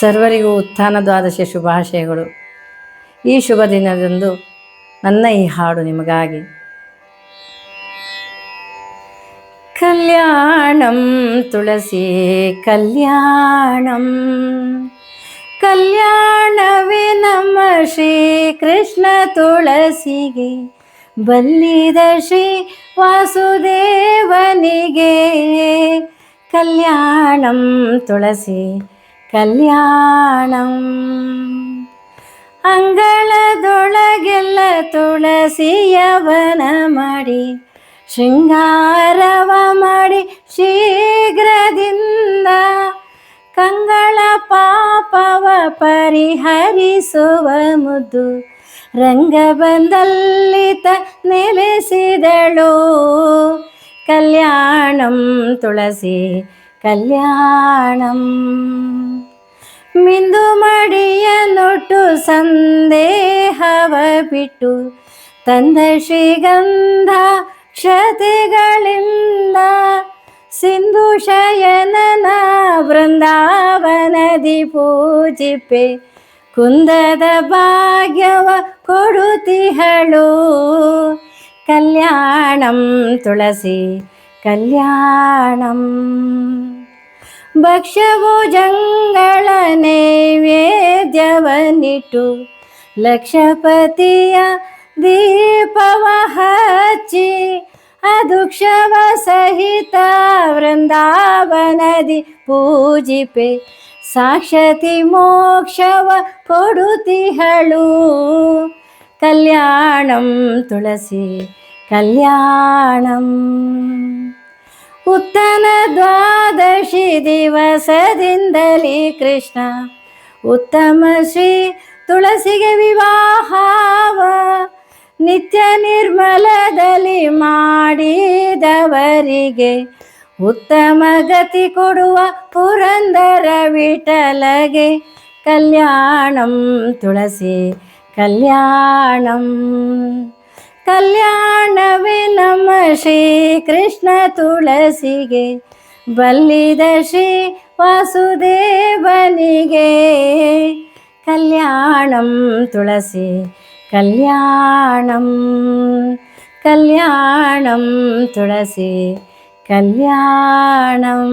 ಸರ್ವರಿಗೂ ಉತ್ಥಾನ ದ್ವಾದಶ ಶುಭಾಶಯಗಳು. ಈ ಶುಭ ದಿನದಂದು ನನ್ನ ಈ ಹಾಡು ನಿಮಗಾಗಿ. ಕಲ್ಯಾಣಂ ತುಳಸಿ, ಕಲ್ಯಾಣಂ. ಕಲ್ಯಾಣವೇ ನಮ್ಮ ಶ್ರೀ ಕೃಷ್ಣ ತುಳಸಿಗೆ, ಬಲ್ಲಿದ ಶ್ರೀ ವಾಸುದೇವನಿಗೆ. ಕಲ್ಯಾಣಂ ತುಳಸಿ ಕಲ್ಯಾಣಂ ಅಂಗಳದೊಳಗೆಲ್ಲ ತುಳಸಿಯವನ ಮಾಡಿ ಶೃಂಗಾರವ ಮಾಡಿ ಶೀಘ್ರದಿಂದ ಕಂಗಳ ಪಾಪವ ಪರಿಹರಿಸುವ ಮುದ್ದು ರಂಗಬಂದಲ್ಲಿತ ನೆಲೆಸಿದಳು ಕಲ್ಯಾಣಂ ತುಳಸಿ ಕಲ್ಯಾಣಂ ಮಿಂದು ಮಡಿಯ ನೊಟ್ಟು ಸಂದೇಹವ ಬಿಟ್ಟು ತಂದ ಶ್ರೀಗಂಧ ಕ್ಷತೆಗಳಿಂದ ಸಿಂಧು ಶಯನನ ಬೃಂದಾವನದಿ ಪೂಜಿಪೆ ಕುಂದದ ಭಾಗ್ಯವ ಕೊಡುತಿಹಳು ಕಲ್ಯಾಣಂ ತುಳಸಿ ಕಲ್ಯಾಣಂ ಭಕ್ಷ್ಯಭುಜಂಗಳ ನೈವೇದ್ಯವನಿಟ್ಟು ಲಕ್ಷಪತಿಯ ದೀಪವ ಹಚ್ಚಿ ಅದುಕ್ಷವ ಸಹಿತ ವೃಂದಾವನದಿ ಪೂಜಿಪೆ ಸಾಕ್ಷತಿ ಮೋಕ್ಷವ ಕೊಡುತಿಹಳು ಕಲ್ಯಾಣಂ ತುಳಸಿ ಕಲ್ಯಾಣಂ ಉತ್ತನ ದ್ವಾದಶಿ ದಿವಸದಿಂದಲೇ ಕೃಷ್ಣ. ಉತ್ತಮ ಶ್ರೀ ತುಳಸಿಗೆ ವಿವಾಹವ, ನಿತ್ಯ ನಿರ್ಮಲದಲ್ಲಿ ಮಾಡಿದವರಿಗೆ ಉತ್ತಮ ಗತಿ ಕೊಡುವ ಪುರಂದರ ವಿಠಲಗೆ ಕಲ್ಯಾಣಂ ತುಳಸಿ, ಕಲ್ಯಾಣಂ. ಕಲ್ಯಾಣವೇ ನಮ್ಮ ಶ್ರೀ ಕೃಷ್ಣ ತುಳಸಿಗೆ ಬಲ್ಲಿದ ಶ್ರೀ ವಾಸುದೇವನಿಗೆ ಕಲ್ಯಾಣಂ ತುಳಸಿ ಕಲ್ಯಾಣಂ ಕಲ್ಯಾಣಂ ತುಳಸಿ ಕಲ್ಯಾಣಂ